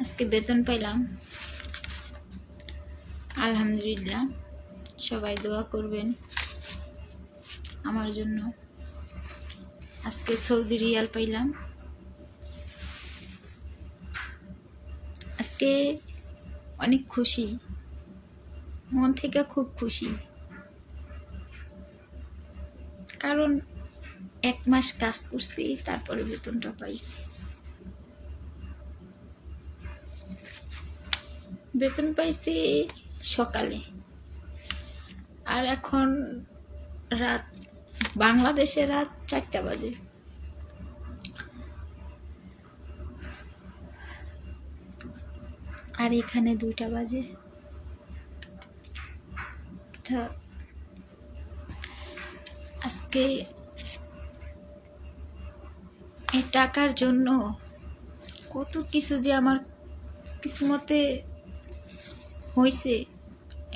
আজকে বেতন পাইলাম। আলহামদুলিল্লাহ, সবাই দোয়া করবেন আমার জন্য। আজকে সৌদি রিয়াল পাইলাম। আজকে অনেক খুশি, মন থেকে খুব খুশি। কারণ এক মাস কাজ করছি, তারপরে বেতনটা পাইছি। বেতন পাইছি সকালে। আর এখন রাত, বাংলাদেশে রাত চারটা বাজে। আর এখানে দুইটা বাজে। আজকে এই টাকার জন্য কত কিছু যে আমার কিসমতে হয়েছে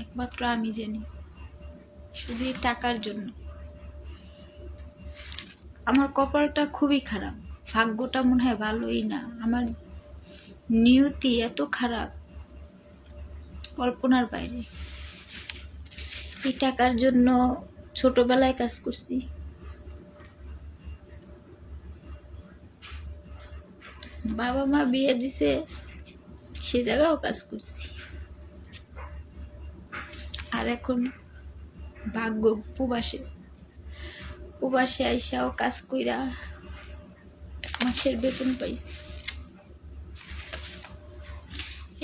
একমাত্র আমি জানি, শুধু টাকার জন্য। আমার কপালটা খুবই খারাপ, ভাগ্যটা মনে হয় ভালোই না। আমার নিয়তি এত খারাপ, কল্পনার বাইরে। এই টাকার জন্য ছোটবেলায় কাজ করছি। বাবা মা বিয়ে দিছে, সে জায়গাও কাজ করছি। আর এখন ভাগ্য উপবাসে উপবাসে আইসাও কাজ কইরা এক মাসের বেতন পাইছি।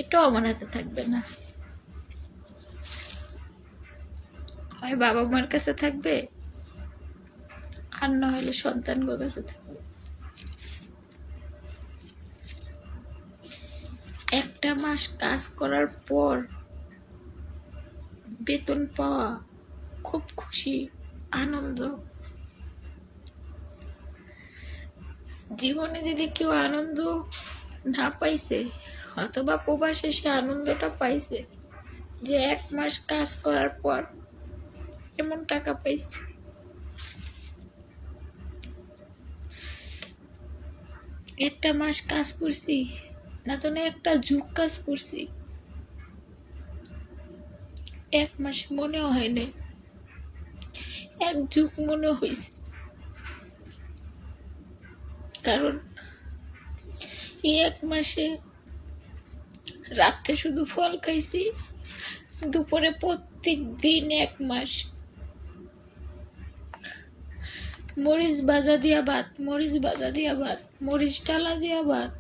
এটাও আমার হাতে থাকবে না। হয় বাবা মার কাছে থাকবে, আর না হলে সন্তানগো কাছে থাকবে। একটা মাস কাজ করার পর বেতন পাওয়া খুব খুশি, আনন্দ। জীবনে যদি কেউ আনন্দ না পাইছে, অথবা প্রবাসে সে আনন্দটা পাইছে, যে এক মাস কাজ করার পর এমন টাকা পাইছে। একটা মাস কাজ করছি, না তো না একটা যুগ কাজ করছি। এক মাস মনে হয় না এক যুগ মনে হয়েছে কারণ এই এক মাসে রাত্রে শুধু ফল খাইছি, দুপুরে প্রত্যেক দিন এক মাস। মরিচ বাজা দিয়া ভাত, মরিচ বাজা দিয়া ভাত, মরিচ টালা দিয়া ভাত